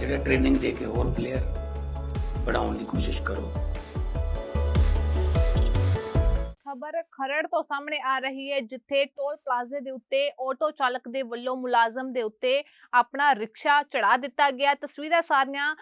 ਜਿਹੜਾ ਟ੍ਰੇਨਿੰਗ ਦੇ ਕੇ ਹੋਰ ਪਲੇਅਰ ਬਣਾਉਣ ਦੀ ਕੋਸ਼ਿਸ਼ ਕਰੋ। ਖਬਰ ਖਰੜ ਤੋਂ ਸਾਹਮਣੇ ਆ ਰਹੀ ਹੈ, ਜਿੱਥੇ ਟੋਲ ਪਲਾਜ਼ੇ ਦੇ ਉੱਤੇ, ਆਟੋ ਚਾਲਕ ਦੇ ਵੱਲੋਂ ਮੁਲਾਜ਼ਮ ਦੇ ਉੱਤੇ ਆਪਣਾ ਰਿਕਸ਼ਾ ਚੜਾ ਦਿੱਤਾ ਗਿਆ। ਤਸਵੀਰਾਂ ਸਾਰੀਆਂ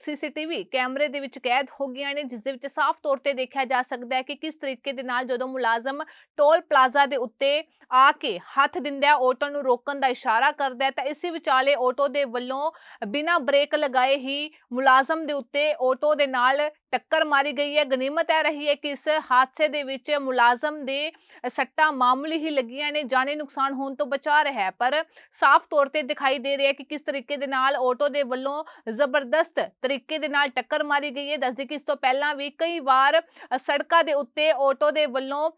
ਸੀਸੀਟੀਵੀ ਕੈਮਰੇ ਦੇ ਵਿੱਚ ਕੈਦ ਹੋ ਗਈਆਂ ਨੇ, ਜਿਸ ਦੇ ਵਿੱਚ ਸਾਫ਼ ਤੌਰ ਤੇ ਦੇਖਿਆ ਜਾ ਸਕਦਾ ਹੈ ਕਿ ਕਿਸ ਤਰੀਕੇ ਦੇ ਨਾਲ ਜਦੋਂ ਮੁਲਾਜ਼ਮ ਟੋਲ ਪਲਾਜ਼ਾ ਦੇ ਉੱਤੇ ਆ ਕੇ ਹੱਥ ਦਿੰਦਾ ਹੈ, ਆਟੋ ਨੂੰ ਰੋਕਣ ਦਾ ਇਸ਼ਾਰਾ ਕਰਦਾ ਹੈ, ਤਾਂ ਇਸੇ ਵਿਚਾਲੇ ਆਟੋ ਦੇ ਵੱਲੋਂ ਬਿਨਾਂ ਬ੍ਰੇਕ ਲਗਾਏ ਹੀ ਮੁਲਾਜ਼ਮ ਦੇ ਉੱਤੇ ਆਟੋ ਦੇ ਨਾਲ ਟੱਕਰ ਮਾਰੀ ਗਈ ਹੈ। ਗਨੀਮਤ ਇਹ ਰਹੀ ਹੈ ਕਿ ਇਸ ਹਾਦਸੇ ਦੇ ਵਿੱਚ ਮੁਲਾਜ਼ਮ ਦੇ ਸੱਟਾਂ ਮਾਮੂਲੀ ਹੀ ਲੱਗੀਆਂ ਨੇ। ਜਾਨੀ ਨੁਕਸਾਨ ਹੋਣ ਤੋਂ ਬਚਾ ਰਿਹਾ ਹੈ। ਪਰ ਸਾਫ਼ ਤੌਰ ਤੇ ਦਿਖਾਈ ਦੇ ਰਿਹਾ ਹੈ ਕਿ ਕਿਸ ਤਰੀਕੇ ਦੇ ਨਾਲ ਆਟੋ ਦੇ ਵੱਲੋਂ ਜ਼ਬਰਦਸਤ ਤਰੀਕੇ ਦੇ ਨਾਲ ਟੱਕਰ ਮਾਰੀ ਗਈ ਹੈ। ਦੱਸਦੀ ਕਿ ਇਸ ਤੋਂ ਪਹਿਲਾਂ ਵੀ ਕਈ ਵਾਰ ਸੜਕਾਂ ਦੇ ਉੱਤੇ ਆਟੋ ਦੇ ਵੱਲੋਂ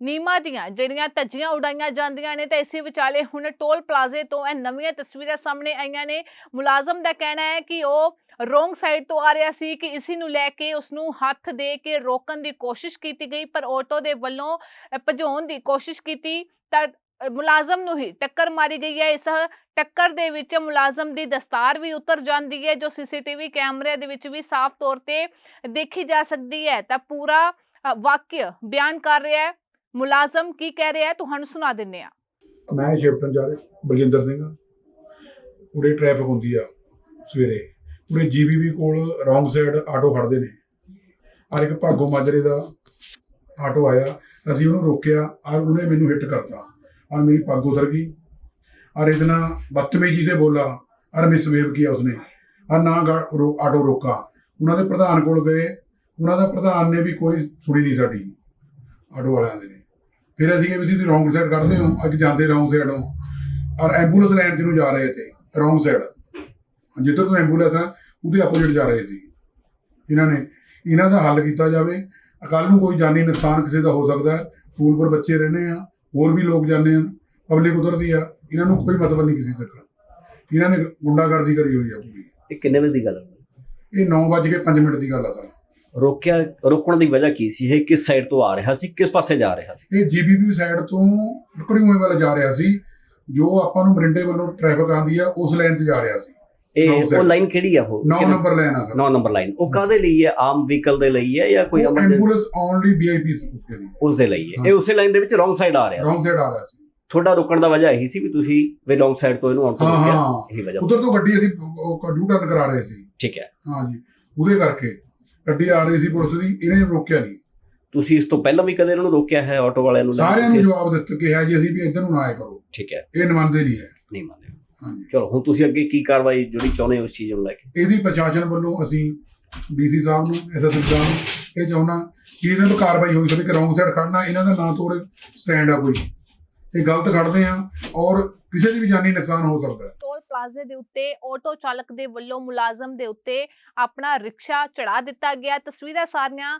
ਨੀਮਾ ਦੀਆਂ ਜਿਹੜੀਆਂ ਧੱਜੀਆਂ ਉਡਾਈਆਂ ਜਾਂਦੀਆਂ ਨੇ ਤਾਂ ਇਸੇ ਵਿਚਾਲੇ ਹੁਣ ਟੋਲ ਪਲਾਜ਼ੇ ਤੋਂ ਇਹ ਨਵੀਆਂ ਤਸਵੀਰਾਂ ਸਾਹਮਣੇ ਆਈਆਂ ਨੇ। ਮੁਲਾਜ਼ਮ ਦਾ ਕਹਿਣਾ ਹੈ ਕਿ ਉਹ ਰੋਂਗ ਸਾਈਡ ਤੋਂ ਆ ਰਿਹਾ ਸੀ ਕਿ ਇਸੇ ਨੂੰ ਲੈ ਕੇ ਉਸ ਨੂੰ ਹੱਥ ਦੇ ਕੇ ਰੋਕਣ ਦੀ ਕੋਸ਼ਿਸ਼ ਕੀਤੀ ਗਈ, ਪਰ ਆਟੋ ਦੇ ਵੱਲੋਂ ਭਜਾਉਣ ਦੀ ਕੋਸ਼ਿਸ਼ ਕੀਤੀ ਤਾਂ ਮੁਲਾਜ਼ਮ ਨੂੰ ਹੀ ਟੱਕਰ ਮਾਰੀ ਗਈ ਹੈ। ਇਸ ਟੱਕਰ ਦੇ ਵਿੱਚ ਮੁਲਾਜ਼ਮ ਦੀ ਦਸਤਾਰ ਵੀ ਉਤਰ ਜਾਂਦੀ ਹੈ, ਜੋ ਸੀਸੀਟੀਵੀ ਕੈਮਰੇ ਦੇ ਵਿੱਚ ਵੀ ਸਾਫ਼ ਤੌਰ ਤੇ ਦੇਖੀ ਜਾ ਸਕਦੀ ਹੈ। ਤਾਂ ਪੂਰਾ ਵਾਕਿਆ ਬਿਆਨ ਕਰ ਰਿਹਾ ਹੈ। ਮੁਲਾਜ਼ਮ ਕੀ ਕਹਿ ਰਿਹਾ ਹੈ, ਤੁਹਾਨੂੰ ਸੁਣਾ ਦਿੰਨੇ ਆ ਮੈਂ ਸ਼ਿਫਟਨ ਜਾ ਰਿਹਾ, ਬਲਜਿੰਦਰ ਸਿੰਘ। ਉਰੇ ਟ੍ਰੈਫਿਕ ਹੁੰਦੀ ਆ ਸਵੇਰੇ। ਉਰੇ ਜੀਬੀਬੀ ਕੋਲ ਰੌਂਗ ਸਾਈਡ ਆਟੋ ਖੜਦੇ ਨੇ। ਔਰ ਇੱਕ ਭਾਗੋ ਮਾਜਰੇ ਦਾ ਆਟੋ ਆਇਆ। ਅਸੀਂ ਉਹਨੂੰ ਰੋਕਿਆ ਔਰ ਉਹਨੇ ਮੈਨੂੰ ਹਿੱਟ ਕਰਤਾ। ਔਰ ਮੇਰੀ ਪੱਗ ਉਤਰ ਗਈ। ਔਰ ਇਤਨਾ ਬਦਤਮੀਜ਼ੀ ਸੇ ਬੋਲਾ। ਔਰ ਮਿਸਵੇਵ ਕੀਤਾ ਉਸਨੇ। ਔਰ ਨਾ ਆਟੋ ਰੋਕਾ। ਉਹਨਾਂ ਦੇ ਪ੍ਰਧਾਨ ਕੋਲ ਗਏ। ਉਹਨਾਂ ਦਾ ਪ੍ਰਧਾਨ ਨੇ ਵੀ ਕੋਈ ਸੁਣੀ ਨਹੀਂ ਸਾਡੀ। ਆਟੋ ਵਾਲਿਆਂ ਦੇ ਨੇ। ਫਿਰ ਅਸੀਂ ਇਹ ਵੀ ਤੁਸੀਂ ਰੌਂਗ ਸਾਈਡ ਕੱਢਦੇ ਹੋ। ਅੱਗੇ ਜਾਂਦੇ ਰੌਂਗ ਸਾਈਡੋਂ ਹੋ ਔਰ ਐਂਬੂਲੈਂਸ ਲੈਣ ਜਿਹਨੂੰ ਜਾ ਰਹੇ ਤੇ ਰੌਂਗ ਸਾਈਡ ਜਿੱਧਰ ਤੋਂ ਐਂਬੂਲੈਂਸ ਆ ਉਹਦੇ ਆਪੋਜ਼ਿਟ ਜਾ ਰਹੇ ਸੀ। ਇਹਨਾਂ ਨੇ ਇਹਨਾਂ ਦਾ ਹੱਲ ਕੀਤਾ ਜਾਵੇ। ਕੱਲ ਨੂੰ ਕੋਈ ਜਾਨੀ ਨੁਕਸਾਨ ਕਿਸੇ ਦਾ ਹੋ ਸਕਦਾ ਹੈ। ਸਕੂਲ ਪਰ ਬੱਚੇ ਰਹਿੰਦੇ ਆ ਹੋਰ ਵੀ ਲੋਕ ਜਾਂਦੇ ਆ। ਪਬਲਿਕ ਉਤਰਦੀ ਆ। ਇਹਨਾਂ ਨੂੰ ਕੋਈ ਮਤਲਬ ਨਹੀਂ ਕਿਸੇ ਤੱਕ। ਇਹਨਾਂ ਨੇ ਗੁੰਡਾਗਰਦੀ ਕਰੀ ਹੋਈ ਆ ਪੂਰੀ। ਇਹ ਕਿੰਨੇ ਵਜੇ ਦੀ ਗੱਲ ਹੈ ਇਹ 9:05 ਮਿੰਟ ਦੀ ਗੱਲ ਆ ਸਰ। ਰੋਕਿਆ ਰੋਕਣ ਦੀ ਵਜ੍ਹਾ ਕੀ ਸੀ? ਇਹ ਕਿਸ ਸਾਈਡ ਤੋਂ ਆ ਰਿਹਾ ਸੀ? ਕਿਸ ਪਾਸੇ ਜਾ ਰਿਹਾ ਸੀ? ਇਹ ਜੀਬੀਪੀ ਸਾਈਡ ਤੋਂ ਲਕੜੀਆਂ ਵੱਲ ਜਾ ਰਿਹਾ ਸੀ। ਜੋ ਆਪਾਂ ਨੂੰ ਮਰਿੰਡੇ ਵੱਲੋਂ ਟ੍ਰੈਫਿਕ ਆਂਦੀ ਆ ਉਸ ਲਾਈਨ 'ਤੇ ਜਾ ਰਿਹਾ ਸੀ। ਇਹ ਉਹ. ਲਾਈਨ ਕਿਹੜੀ ਆ ਉਹ? 9 ਨੰਬਰ ਲਾਈਨ ਆ ਸਰ। 9 ਨੰਬਰ ਲਾਈਨ ਉਹ ਕਾਦੇ ਲਈ ਹੈ? ਆਮ ਵਹੀਕਲ ਦੇ ਲਈ ਹੈ ਜਾਂ ਕੋਈ ਐਂਬੂਲੈਂਸ ਓਨਲੀ ਵੀਆਈਪੀ ਉਸਕੇ ਲਈ ਉਸ ਦੇ ਲਈ। ਹੈ। ਇਹ ਉਸੇ ਲਾਈਨ ਦੇ ਵਿੱਚ ਰੋਂਗ ਸਾਈਡ ਆ ਰਿਹਾ ਰੌਂਗ ਸਾਈਡ ਆ ਰਿਹਾ ਸੀ। ਤੁਹਾਡਾ ਰੁਕਣ ਦਾ ਵਜ੍ਹਾ ਇਹੀ ਸੀ ਵੀ ਤੁਸੀਂ ਵੇ ਰੋਂਗ ਸਾਈਡ ਤੋਂ ਇਹਨੂੰ ਹਾਂ ਰੋਕਿਆ ਇਹੀ ਵਜ੍ਹਾ। ਉਧਰ ਤੋਂ ਗੱਡੀ ਅਸੀਂ ਡੂ ਟਰਨ ਕਰਾ ਰਹੇ ਸੀ। ਠੀਕ ਹੈ। ਹਾਂ ਜੀ। ਉਹਦੇ ਕਰਕੇ ਗੱਡੀ ਆ ਰਹੀ ਸੀ ਪੁਲਿਸ ਦੀ ਇਹਨੇ ਰੋਕਿਆ ਨਹੀਂ। ਤੁਸੀਂ ਇਸ ਤੋਂ ਪਹਿਲਾਂ ਵੀ ਕਦੇ ਇਹਨਾਂ ਨੂੰ ਰੋਕਿਆ ਹੈ? ਆਟੋ ਵਾਲਿਆਂ ਨੂੰ ਸਾਰਿਆਂ ਨੂੰ ਜਵਾਬ ਦਿੱਤਾ ਕਿਹਾ ਜੀ ਅਸੀਂ ਵੀ ਇੱਧਰ ਨੂੰ ਨਾ ਆਇਆ ਕਰੋ। ਠੀਕ ਹੈ। ਇਹ ਨਮੰਦੇ ਨਹੀਂ ਹੈ। ਨਹੀਂ ਮੰਨਦੇ। ਚਲੋ ਹੁਣ ਤੁਸੀਂ ਅੱਗੇ ਕੀ ਕਾਰਵਾਈ ਜਿਹੜੀ ਚਾਹੁੰਦੇ ਹੋ ਇਸ ਚੀਜ਼ ਨੂੰ ਲੈ ਕੇ? ਇਹਦੀ ਪ੍ਰਸ਼ਾਸਨ ਵੱਲੋਂ ਅਸੀਂ ਡੀਸੀ ਸਾਹਿਬ ਨੂੰ ਐਸਐਸਪੀ ਸਾਹਿਬ ਨੂੰ ਇਹ ਚਾਹੁੰਦਾ ਕਿ ਇਹਨਾਂ 'ਤੇ ਕਾਰਵਾਈ ਹੋਈ ਸਕੇ ਕਿ ਰੌਂਗ ਸਾਈਡ ਖੜਨਾ ਇਹਨਾਂ ਦਾ ਨਾ ਤੋਂ ਸਟੈਂਡ ਆ ਕੋਈ। ਇਹ ਗਲਤ ਖੜਦੇ ਆ ਔਰ ਕਿਸੇ ਦੀ ਵੀ ਜਾਨੀ ਨੁਕਸਾਨ ਹੋ ਸਕਦਾ ਹੈ। ਟੋਲ ਪਲਾਜ਼ੇ ਦੇ ਉੱਤੇ, ਆਟੋ ਚਾਲਕ ਦੇ ਵੱਲੋਂ ਮੁਲਾਜ਼ਮ ਦੇ ਉੱਤੇ ਆਪਣਾ ਰਿਕਸ਼ਾ ਚੜਾ ਦਿੱਤਾ ਗਿਆ। ਤਸਵੀਰਾਂ ਸਾਰੀਆਂ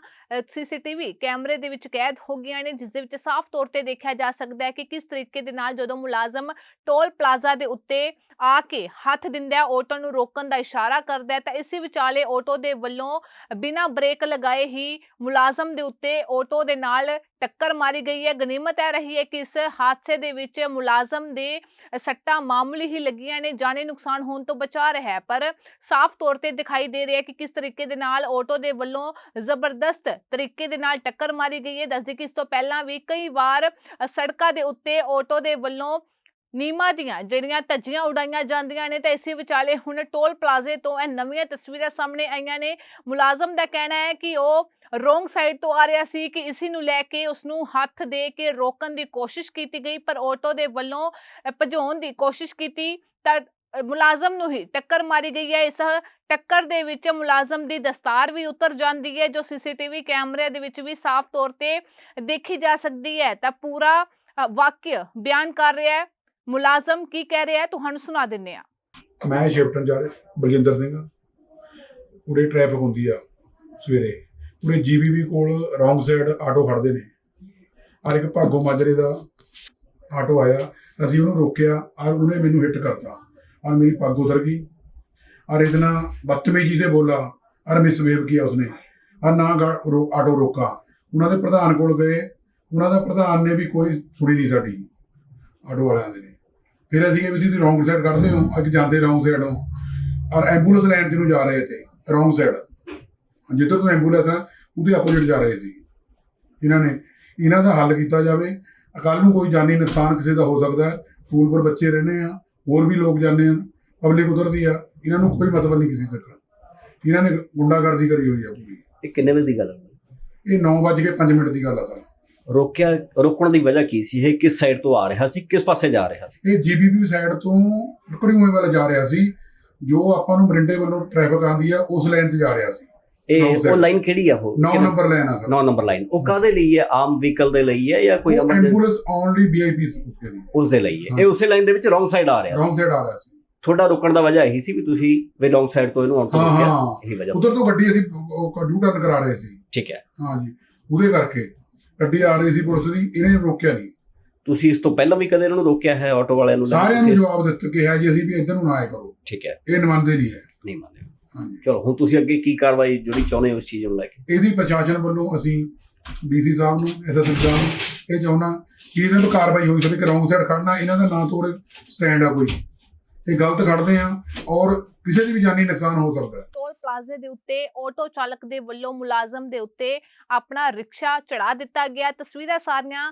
ਸੀਸੀਟੀਵੀ ਕੈਮਰੇ ਦੇ ਵਿੱਚ ਕੈਦ ਹੋ ਗਈਆਂ ਨੇ, ਜਿਸ ਦੇ ਵਿੱਚ ਸਾਫ਼ ਤੌਰ ਤੇ ਦੇਖਿਆ ਜਾ ਸਕਦਾ ਹੈ ਕਿ ਕਿਸ ਤਰੀਕੇ ਦੇ ਨਾਲ ਜਦੋਂ ਮੁਲਾਜ਼ਮ ਟੋਲ ਪਲਾਜ਼ਾ ਦੇ ਉੱਤੇ ਆ ਕੇ ਹੱਥ ਦਿੰਦਾ ਹੈ, ਆਟੋ ਨੂੰ ਰੋਕਣ ਦਾ ਇਸ਼ਾਰਾ ਕਰਦਾ ਹੈ, ਤਾਂ ਇਸੇ ਵਿਚਾਲੇ ਆਟੋ ਦੇ ਵੱਲੋਂ ਬਿਨਾਂ ਬ੍ਰੇਕ ਲਗਾਏ ਹੀ ਮੁਲਾਜ਼ਮ ਦੇ ਉੱਤੇ ਆਟੋ ਦੇ ਨਾਲ ਟੱਕਰ ਮਾਰੀ ਗਈ ਹੈ। ਗਨੀਮਤ ਇਹ ਰਹੀ ਹੈ ਕਿ ਇਸ ਹਾਦਸੇ ਦੇ ਵਿੱਚ ਮੁਲਾਜ਼ਮ ਦੇ ਸੱਟਾਂ ਮਾਮੂਲੀ ਹੀ ਲੱਗੀਆਂ ਨੇ। ਜਾਨੀ ਨੁਕਸਾਨ ਹੋਣ ਤੋਂ ਬਚਾ ਰਿਹਾ ਹੈ। ਪਰ ਸਾਫ਼ ਤੌਰ ਤੇ ਦਿਖਾਈ ਦੇ ਰਿਹਾ ਹੈ ਕਿ ਕਿਸ ਤਰੀਕੇ ਦੇ ਨਾਲ ਆਟੋ ਦੇ ਵੱਲੋਂ ਜ਼ਬਰਦਸਤ ਤਰੀਕੇ ਦੇ ਨਾਲ ਟੱਕਰ ਮਾਰੀ ਗਈ ਹੈ। ਦੱਸਦੀ ਕਿ ਇਸ ਤੋਂ ਪਹਿਲਾਂ ਵੀ ਕਈ ਵਾਰ ਸੜਕਾਂ ਦੇ ਉੱਤੇ ਆਟੋ ਦੇ ਵੱਲੋਂ ਨੀਮਾਂ ਦੀਆਂ ਜਿਹੜੀਆਂ ਧੱਜੀਆਂ ਉਡਾਈਆਂ ਜਾਂਦੀਆਂ ਨੇ ਤਾਂ ਇਸੇ ਵਿਚਾਲੇ ਹੁਣ ਟੋਲ ਪਲਾਜ਼ੇ ਤੋਂ ਇਹ ਨਵੀਆਂ ਤਸਵੀਰਾਂ ਸਾਹਮਣੇ ਆਈਆਂ ਨੇ। ਮੁਲਾਜ਼ਮ ਦਾ ਕਹਿਣਾ ਹੈ ਕਿ ਉਹ ਰੋਂਗ ਸਾਈਡ ਤੋਂ ਆ ਰਿਹਾ ਸੀ ਕਿ ਇਸੇ ਨੂੰ ਲੈ ਕੇ ਉਸ ਨੂੰ ਹੱਥ ਦੇ ਕੇ ਰੋਕਣ ਦੀ ਕੋਸ਼ਿਸ਼ ਕੀਤੀ ਗਈ, ਪਰ ਆਟੋ ਦੇ ਵੱਲੋਂ ਭਜਾਉਣ ਦੀ ਕੋਸ਼ਿਸ਼ ਕੀਤੀ ਤਾਂ ਮੁਲਾਜ਼ਮ ਨੂੰ ਹੀ ਟੱਕਰ ਮਾਰੀ ਗਈ ਹੈ। ਇਸ ਟੱਕਰ ਦੇ ਵਿੱਚ ਮੁਲਾਜ਼ਮ ਦੀ ਦਸਤਾਰ ਵੀ ਉਤਰ ਜਾਂਦੀ ਹੈ, ਜੋ ਸੀਸੀਟੀਵੀ ਕੈਮਰੇ ਦੇ ਵਿੱਚ ਵੀ ਸਾਫ਼ ਤੌਰ ਤੇ ਦੇਖੀ ਜਾ ਸਕਦੀ ਹੈ। ਤਾਂ ਪੂਰਾ ਵਾਕਿਆ ਬਿਆਨ ਕਰ ਰਿਹਾ ਹੈ। ਮੁਲਾਜ਼ਮ ਕੀ ਕਹਿ ਰਿਹਾ ਹੈ, ਤੁਹਾਨੂੰ ਸੁਣਾ ਦਿੰਨੇ ਆ ਮੈਂ ਸ਼ਿਫਟ ਇੰਚਾਰਜ ਬਲਜਿੰਦਰ ਸਿੰਘ। ਉਰੇ ਟ੍ਰੈਫਿਕ ਹੁੰਦੀ ਆ ਸਵੇਰੇ। ਉਹਨੇ ਜੀਬੀਬੀ ਕੋਲ ਰੌਂਗ ਸਾਈਡ ਆਟੋ ਖੜਦੇ ਨੇ। ਔਰ ਇੱਕ ਭਾਗੋ ਮਾਜਰੇ ਦਾ ਆਟੋ ਆਇਆ, ਅਸੀਂ ਉਹਨੂੰ ਰੋਕਿਆ ਔਰ ਉਹਨੇ ਮੈਨੂੰ ਹਿੱਟ ਕਰਤਾ। ਔਰ ਮੇਰੀ ਪੱਗ ਉਤਰ ਗਈ। ਔਰ ਇਤਨਾ ਬਦਤਮੀਜ਼ੀ 'ਤੇ ਬੋਲਾ, ਔਰ ਮਿਸਵੇਵ ਕੀਤਾ ਉਸਨੇ। ਔਰ ਨਾ ਆਟੋ ਰੋਕਾ। ਉਹਨਾਂ ਦੇ ਪ੍ਰਧਾਨ ਕੋਲ ਗਏ। ਉਹਨਾਂ ਦਾ ਪ੍ਰਧਾਨ ਨੇ ਵੀ ਕੋਈ ਸੁਣੀ ਨਹੀਂ ਸਾਡੀ। ਆਟੋ ਵਾਲਿਆਂ ਦੇ ਨੇ। ਫਿਰ ਅਸੀਂ ਇਹ ਵੀ ਤੁਸੀਂ ਰੌਂਗ ਸਾਈਡ ਕੱਢਦੇ ਹੋ ਅੱਗੇ ਜਾਂਦੇ ਰੌਂਗ ਸਾਈਡੋਂ ਹੋ। ਔਰ ਐਂਬੂਲੈਂਸ ਲੈਣ ਜਿਹਨੂੰ ਜਾ ਰਹੇ ਤੇ ਰੌਂਗ ਸਾਈਡ ਜਿੱਧਰ ਤੋਂ ਐਂਬੂਲੈਂਸ ਆ ਉਹਦੇ ਆਪੋਜ਼ਿਟ ਜਾ ਰਹੇ ਸੀ। ਇਹਨਾਂ ਨੇ ਇਹਨਾਂ ਦਾ ਹੱਲ ਕੀਤਾ ਜਾਵੇ। ਕੱਲ ਨੂੰ ਕੋਈ ਜਾਨੀ ਨੁਕਸਾਨ ਕਿਸੇ ਦਾ ਹੋ ਸਕਦਾ ਹੈ। ਸਕੂਲ ਪਰ ਬੱਚੇ ਰਹਿੰਦੇ ਆ ਹੋਰ ਵੀ ਲੋਕ ਜਾਂਦੇ ਆ ਪਬਲਿਕ ਉਤਰਦੀ ਆ। ਇਹਨਾਂ ਨੂੰ ਕੋਈ ਮਤਲਬ ਨਹੀਂ ਕਿਸੇ ਤੱਕ ਇਹਨਾਂ ਨੇ ਗੁੰਡਾਗਰਦੀ ਕਰੀ ਹੋਈ ਆ ਪੂਰੀ। ਇਹ ਕਿੰਨੇ ਵਜੇ ਦੀ ਗੱਲ ਹੈ ਇਹ 9:05 ਮਿੰਟ ਦੀ ਗੱਲ ਆ ਸਰ। ਰੋਕਿਆ ਰੋਕਣ ਦੀ ਵਜ੍ਹਾ ਕੀ ਸੀ ਇਹ? ਕਿਸ ਸਾਈਡ ਤੋਂ ਆ ਰਿਹਾ ਸੀ? ਕਿਸ ਪਾਸੇ ਜਾ ਰਿਹਾ ਸੀ? ਇਹ ਜੀਬੀਪੀ ਸਾਈਡ ਤੋਂ ਲੁਕੜੀਓਂ ਵੱਲ ਜਾ ਰਿਹਾ ਸੀ। ਜੋ ਆਪਾਂ ਨੂੰ ਮਰਿੰਡੇ ਵੱਲੋਂ ਟ੍ਰੈਫਿਕ ਆਂਦੀ ਆ ਉਸ ਲਾਈਨ 'ਤੇ ਜਾ ਰਿਹਾ ਸੀ। ਇਹ ਉਹ. ਲਾਈਨ ਕਿਹੜੀ ਆ ਉਹ? 9 ਨੰਬਰ ਲਾਈਨ ਆ ਸਰ। 9 ਨੰਬਰ ਲਾਈਨ ਉਹ ਕਾਦੇ ਲਈ ਹੈ? ਆਮ ਵਹੀਕਲ ਦੇ ਲਈ ਹੈ ਜਾਂ ਕੋਈ ਐਂਬੂਲੈਂਸ ਓਨਲੀ ਵੀਆਈਪੀ ਉਸਕੇ ਲਈ। ਉਸ ਦੇ ਲਈ ਹੈ। ਹਾਂ। ਇਹ ਉਸੇ ਲਾਈਨ ਦੇ ਵਿੱਚ ਰੋਂਗ ਸਾਈਡ ਆ ਰਿਹਾ ਰੌਂਗ ਸਾਈਡ ਆ ਰਿਹਾ ਸੀ। ਤੁਹਾਡਾ ਰੁਕਣ ਦਾ ਵਜ੍ਹਾ ਇਹੀ ਸੀ ਵੀ ਤੁਸੀਂ ਵੀ ਰੋਂਗ ਸਾਈਡ ਤੋਂ ਇਹਨੂੰ ਆਉਣ ਤੋਂ ਹਾਂ ਰੋਕਿਆ। ਹਾਂ। ਇਹੀ ਵਜ੍ਹਾ। ਉਧਰ ਤੋਂ ਗੱਡੀ ਅਸੀਂ ਡੂ ਟਰਨ ਕਰਾ ਰਹੇ ਸੀ। ਠੀਕ ਹੈ। ਹਾਂ ਜੀ। ਉਹਦੇ ਕਰਕੇ ਗੱਡੀ ਆ ਰਹੀ ਸੀ ਪੁਲਿਸ ਦੀ ਇਹਨੇ ਰੋਕਿਆ ਨਹੀਂ। ਤੁਸੀਂ ਇਸ ਤੋਂ ਪਹਿਲਾਂ ਵੀ ਕਦੇ ਇਹਨਾਂ ਨੂੰ ਰੋਕਿਆ ਹੈ? ਆਟੋ ਵਾਲਿਆਂ ਨੂੰ ਸਾਰਿਆਂ ਨੂੰ ਜਵਾਬ ਦਿੱਤਾ ਕਿਹਾ ਜੀ ਅਸੀਂ ਵੀ ਇੱਧਰ ਨੂੰ ਨਾ ਆਏ ਕਰੋ। ਠੀਕ ਹੈ। ਇਹ ਨਿਮੰਦੇ ਨਹੀਂ ਹੈ। ਨਹੀਂ ਮੰਨਦੇ। ਚਲੋ ਹੁਣ ਤੁਸੀਂ ਅੱਗੇ ਕੀ ਕਾਰਵਾਈ ਜਿਹੜੀ ਚਾਹੁੰਦੇ ਹੋ ਇਸ ਚੀਜ਼ ਨੂੰ ਲੈ ਕੇ? ਇਹਦੀ ਪ੍ਰਸ਼ਾਸਨ ਵੱਲੋਂ ਅਸੀਂ ਡੀਸੀ ਸਾਹਿਬ ਨੂੰ ਐਸਐਸਪੀ ਸਾਹਿਬ ਨੂੰ ਇਹ ਚਾਹੁੰਦਾ ਕਿ ਇਹਨਾਂ ਨੂੰ ਕਾਰਵਾਈ ਹੋਈ ਸਕੇ ਕਿ ਰੌਂਗ ਸਾਈਡ ਖੜਨਾ ਇਹਨਾਂ ਦਾ ਨਾਂ ਤੋਂ ਸਟੈਂਡ ਆ ਕੋਈ। ਇਹ ਗਲਤ ਖੜਦੇ ਆ ਔਰ ਕਿਸੇ ਦੀ ਵੀ ਜਾਨੀ ਨੁਕਸਾਨ ਹੋ ਸਕਦਾ ਹੈ। ਪਲਾਜ਼ੇ ਦੇ ਉੱਤੇ, ਆਟੋ ਚਾਲਕ ਦੇ ਵੱਲੋਂ ਮੁਲਾਜ਼ਮ ਦੇ ਉੱਤੇ ਆਪਣਾ ਰਿਕਸ਼ਾ ਚੜਾ ਦਿੱਤਾ ਗਿਆ। ਤਸਵੀਰਾਂ ਸਾਰੀਆਂ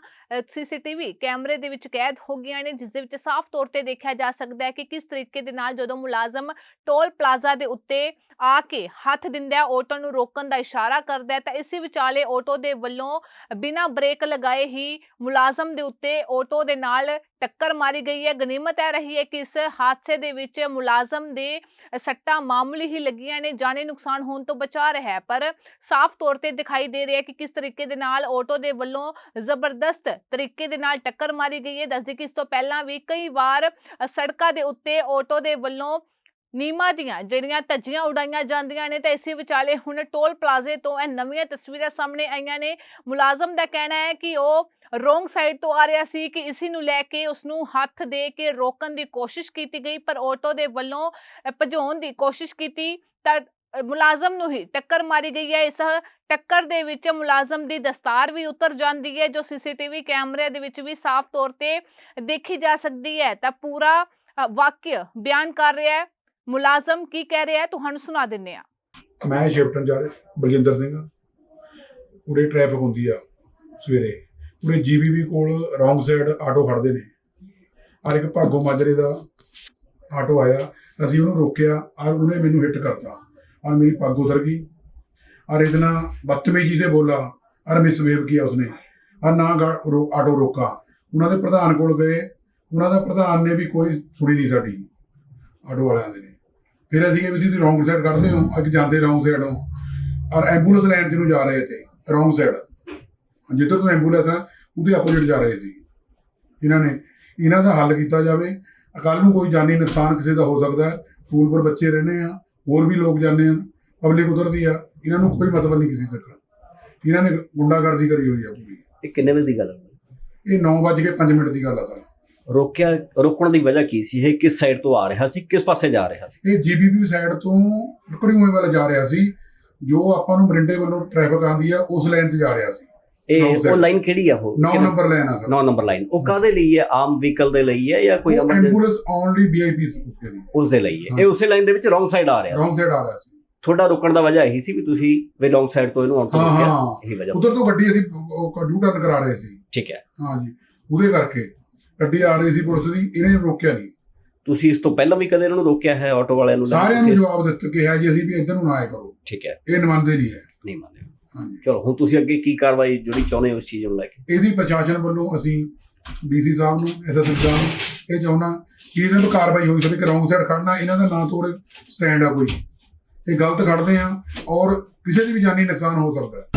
ਸੀਸੀਟੀਵੀ ਕੈਮਰੇ ਦੇ ਵਿੱਚ ਕੈਦ ਹੋ ਗਈਆਂ ਨੇ, ਜਿਸ ਦੇ ਵਿੱਚ ਸਾਫ਼ ਤੌਰ ਤੇ ਦੇਖਿਆ ਜਾ ਸਕਦਾ ਹੈ ਕਿ ਕਿਸ ਤਰੀਕੇ ਦੇ ਨਾਲ ਜਦੋਂ ਮੁਲਾਜ਼ਮ ਟੋਲ ਪਲਾਜ਼ਾ ਦੇ ਉੱਤੇ ਆ ਕੇ ਹੱਥ ਦਿੰਦਾ ਹੈ, ਆਟੋ ਨੂੰ ਰੋਕਣ ਦਾ ਇਸ਼ਾਰਾ ਕਰਦਾ ਹੈ, ਤਾਂ ਇਸੇ ਵਿਚਾਲੇ ਆਟੋ ਦੇ ਵੱਲੋਂ ਬਿਨਾਂ ਬ੍ਰੇਕ ਲਗਾਏ ਹੀ ਮੁਲਾਜ਼ਮ ਦੇ ਉੱਤੇ ਆਟੋ ਦੇ ਨਾਲ ਟੱਕਰ ਮਾਰੀ ਗਈ ਹੈ। ਗਨੀਮਤ ਇਹ ਰਹੀ ਹੈ ਕਿ ਇਸ ਹਾਦਸੇ ਦੇ ਵਿੱਚ ਮੁਲਾਜ਼ਮ ਦੇ ਸੱਟਾਂ ਮਾਮੂਲੀ ਹੀ ਲੱਗੀਆਂ ਨੇ। ਜਾਨੀ ਨੁਕਸਾਨ ਹੋਣ ਤੋਂ ਬਚਾ ਰਿਹਾ ਹੈ। ਪਰ ਸਾਫ਼ ਤੌਰ ਤੇ ਦਿਖਾਈ ਦੇ ਰਿਹਾ ਹੈ ਕਿ ਕਿਸ ਤਰੀਕੇ ਦੇ ਨਾਲ ਆਟੋ ਦੇ ਵੱਲੋਂ ਜ਼ਬਰਦਸਤ ਤਰੀਕੇ ਦੇ ਨਾਲ ਟੱਕਰ ਮਾਰੀ ਗਈ ਹੈ। ਦੱਸਦੀ ਕਿ ਇਸ ਤੋਂ ਪਹਿਲਾਂ ਵੀ ਕਈ ਵਾਰ ਸੜਕਾਂ ਦੇ ਉੱਤੇ ਆਟੋ ਦੇ ਵੱਲੋਂ ਨੀਮਾਂ ਦੀਆਂ, ਜਿਹੜੀਆਂ ਧੱਜੀਆਂ ਉਡਾਈਆਂ ਜਾਂਦੀਆਂ ਨੇ ਤਾਂ ਇਸੇ ਵਿਚਾਲੇ ਹੁਣ ਟੋਲ ਪਲਾਜ਼ੇ ਤੋਂ ਇਹ ਨਵੀਆਂ ਤਸਵੀਰਾਂ ਸਾਹਮਣੇ ਆਈਆਂ ਨੇ। ਮੁਲਾਜ਼ਮ ਦਾ ਕਹਿਣਾ ਹੈ ਕਿ ਉਹ ਰੋਂਗ ਸਾਈਡ ਤੋਂ ਆ ਰਿਹਾ ਸੀ ਕਿ ਇਸੇ ਨੂੰ ਲੈ ਕੇ ਉਸ ਨੂੰ ਹੱਥ ਦੇ ਕੇ ਰੋਕਣ ਦੀ ਕੋਸ਼ਿਸ਼ ਕੀਤੀ ਗਈ, ਪਰ ਆਟੋ ਦੇ ਵੱਲੋਂ ਭਜਾਉਣ ਦੀ ਕੋਸ਼ਿਸ਼ ਕੀਤੀ ਤਾਂ ਮੁਲਾਜ਼ਮ ਨੂੰ ਹੀ ਟੱਕਰ ਮਾਰੀ ਗਈ ਹੈ। ਇਸ ਟੱਕਰ ਦੇ ਵਿੱਚ ਮੁਲਾਜ਼ਮ ਦੀ ਦਸਤਾਰ ਵੀ ਉਤਰ ਜਾਂਦੀ ਹੈ, ਜੋ ਸੀਸੀਟੀਵੀ ਕੈਮਰੇ ਦੇ ਵਿੱਚ ਵੀ ਸਾਫ਼ ਤੌਰ ਤੇ ਦੇਖੀ ਜਾ ਸਕਦੀ ਹੈ। ਤਾਂ ਪੂਰਾ ਵਾਕਿਆ ਬਿਆਨ ਕਰ ਰਿਹਾ ਹੈ। ਮੁਲਾਜ਼ਮ ਕੀ ਕਹਿ ਰਿਹਾ ਹੈ? ਤੁਹਾਨੂੰ ਸੁਣਾ ਦਿੰਨੇ ਆ ਮੈਂ ਸ਼ਿਫਟਨ ਜਾ ਰਿਹਾ, ਬਲਜਿੰਦਰ ਸਿੰਘ। ਪੂਰੇ ਟ੍ਰੈਫਿਕ ਹੁੰਦੀ ਆ ਸਵੇਰੇ। ਪੂਰੇ ਜੀਬੀਬੀ ਕੋਲ ਰੌਂਗ ਸਾਈਡ ਆਟੋ ਖੜਦੇ ਨੇ। ਔਰ ਇੱਕ ਭਾਗੋ ਮਾਜਰੇ ਦਾ ਆਟੋ ਆਇਆ। ਅਸੀਂ ਉਹਨੂੰ ਰੋਕਿਆ ਔਰ ਉਹਨੇ ਮੈਨੂੰ ਹਿੱਟ ਕਰਤਾ। ਔਰ ਮੇਰੀ ਪੱਗ ਉਤਰ ਗਈ। ਔਰ ਇਤਨਾ ਬਦਤਮੀਜ਼ੀ ਸੇ ਬੋਲਾ, ਔਰ ਮਿਸਵੇਵ ਕੀਤਾ ਉਸਨੇ। ਔਰ ਨਾ ਆਟੋ ਰੋਕਾ। ਉਹਨਾਂ ਦੇ ਪ੍ਰਧਾਨ ਕੋਲ ਗਏ। ਉਹਨਾਂ ਦਾ ਪ੍ਰਧਾਨ ਨੇ ਵੀ ਕੋਈ ਸੁਣੀ ਨਹੀਂ ਸਾਡੀ। ਆਟੋ ਵਾਲਿਆਂ ਦੇ ਨੇ। ਫਿਰ ਅਸੀਂ ਕਿਹਾ ਵੀ ਤੁਸੀਂ ਰੌਂਗ ਸਾਈਡ ਕੱਢਦੇ ਹੋ ਅੱਗੇ ਜਾਂਦੇ ਰੌਂਗ ਸਾਈਡ ਹੋ ਔਰ ਐਂਬੂਲੈਂਸ ਲੈਣ ਜਿਹਨੂੰ ਜਾ ਰਹੇ ਤੇ ਰੌਂਗ ਸਾਈਡ ਜਿੱਧਰ ਤੋਂ ਐਂਬੂਲੈਂਸ ਆ ਉਹਦੇ ਆਪੋਜ਼ਿਟ ਜਾ ਰਹੇ ਸੀ। ਇਹਨਾਂ ਨੇ ਇਹਨਾਂ ਦਾ ਹੱਲ ਕੀਤਾ ਜਾਵੇ। ਕੱਲ ਨੂੰ ਕੋਈ ਜਾਨੀ ਨੁਕਸਾਨ ਕਿਸੇ ਦਾ ਹੋ ਸਕਦਾ ਹੈ। ਸਕੂਲ ਪਰ ਬੱਚੇ ਰਹਿੰਦੇ ਆ ਹੋਰ ਵੀ ਲੋਕ ਜਾਂਦੇ ਆ। ਪਬਲਿਕ ਉਤਰਦੀ ਆ ਇਹਨਾਂ ਨੂੰ ਕੋਈ ਮਤਲਬ ਨਹੀਂ ਕਿਸੇ ਤੱਕ। ਇਹਨਾਂ ਨੇ ਗੁੰਡਾਗਰਦੀ ਕਰੀ ਹੋਈ ਆ ਪੂਰੀ। ਇਹ ਕਿੰਨੇ ਵਜੇ ਦੀ ਗੱਲ ਹੈ? ਇਹ 9:05 ਮਿੰਟ ਦੀ ਗੱਲ ਆ ਸਰ। ਰੋਕਿਆ ਰੋਕਣ ਦੀ ਵਜ੍ਹਾ ਕੀ ਸੀ? ਇਹ ਕਿਸ ਸਾਈਡ ਤੋਂ ਆ ਰਿਹਾ ਸੀ? ਕਿਸ ਪਾਸੇ ਜਾ ਰਿਹਾ ਸੀ? ਇਹ ਜੀਬੀਪੀ ਸਾਈਡ ਤੋਂ ਲੁਕੜੀਓਂ ਵੱਲ ਜਾ ਰਿਹਾ ਸੀ ਜੋ ਆਪਾਂ ਨੂੰ ਮਰਿੰਡੇ ਵੱਲੋਂ ਟ੍ਰੈਫਿਕ ਆਂਦੀ ਆ ਉਸ ਲਾਈਨ 'ਤੇ ਜਾ ਰਿਹਾ ਸੀ। ਇਹ ਉਹ। ਲਾਈਨ ਕਿਹੜੀ ਆ ਉਹ? 9 ਨੰਬਰ ਲੈਣ ਆ ਸਰ। 9 ਨੰਬਰ ਲਾਈਨ ਉਹ ਕਾਦੇ ਲਈ ਹੈ? ਆਮ ਵਹੀਕਲ ਦੇ ਲਈ ਹੈ ਜਾਂ ਕੋਈ ਐਂਬੂਲੈਂਸ ਓਨਲੀ ਵੀਆਈਪੀ ਉਸਕੇ ਲਈ। ਉਸ ਦੇ ਲਈ ਹੈ। ਇਹ ਉਸੇ ਲਾਈਨ ਦੇ ਵਿੱਚ ਰੋਂਗ ਸਾਈਡ ਆ ਰਿਹਾ ਸੀ। ਰੌਂਗ ਸਾਈਡ ਆ ਰਿਹਾ ਸੀ। ਤੁਹਾਡਾ ਰੁਕਣ ਦਾ ਵਜ੍ਹਾ ਇਹੀ ਸੀ ਵੀ ਤੁਸੀਂ ਵੀ ਰੋਂਗ ਸਾਈਡ ਤੋਂ ਇਹਨੂੰ ਆਉਣ ਤੋਂ ਰੋਕਿਆ? ਇਹੀ ਵਜ੍ਹਾ। ਉਧਰ ਤੋਂ ਗੱਡੀ ਅਸੀਂ ਟਰਨ ਕਰਾ ਰਹੇ ਸੀ। ਠੀਕ ਹੈ। ਹਾਂ ਜੀ। ਉਹਦੇ ਕਰਕੇ। ਗੱਡੀ ਆ ਰਹੀ ਸੀ ਪੁਲਿਸ ਦੀ ਇਹਨੇ ਰੋਕਿਆ ਨਹੀਂ। ਤੁਸੀਂ ਇਸ ਤੋਂ ਪਹਿਲਾਂ ਵੀ ਕਦੇ ਇਹਨਾਂ ਨੂੰ ਰੋਕਿਆ ਹੈ ਆਟੋ ਵਾਲਿਆਂ ਨੂੰ? ਸਾਰਿਆਂ ਨੂੰ ਜਵਾਬ ਦਿੱਤਾ ਕਿਹਾ ਜੀ ਅਸੀਂ ਵੀ ਇੱਧਰ ਨੂੰ ਨਾ ਆਏ ਕਰੋ। ਠੀਕ ਹੈ। ਇਹ ਨਿਮੰਦੇ ਨਹੀਂ ਹੈ। ਨਹੀਂ ਮੰਨਦੇ। ਚਲੋ ਹੁਣ ਤੁਸੀਂ ਅੱਗੇ ਕੀ ਕਾਰਵਾਈ ਜਿਹੜੀ ਚਾਹੁੰਦੇ ਹੋ ਉਸ ਚੀਜ਼ ਨੂੰ ਲੈ ਕੇ? ਇਹਦੀ ਪ੍ਰਸ਼ਾਸਨ ਵੱਲੋਂ ਅਸੀਂ ਡੀਸੀ ਸਾਹਿਬ ਨੂੰ ਐਸਐਸਪੀ ਸਾਹਿਬ ਨੂੰ ਇਹ ਚਾਹੁੰਦਾ ਕਿ ਇਹਨਾਂ ਨੂੰ ਕਾਰਵਾਈ ਹੋਈ ਸਕੇ ਕਿ ਰੌਂਗ ਸਾਈਡ ਖੜਨਾ ਇਹਨਾਂ ਦਾ ਨਾਂ ਤੋਂ ਸਟੈਂਡ ਆ ਕੋਈ। ਇਹ ਗਲਤ ਖੜਦੇ ਆ ਔਰ ਕਿਸੇ ਦੀ ਵੀ ਜਾਨੀ ਨੁਕਸਾਨ ਹੋ ਸਕਦਾ ਹੈ।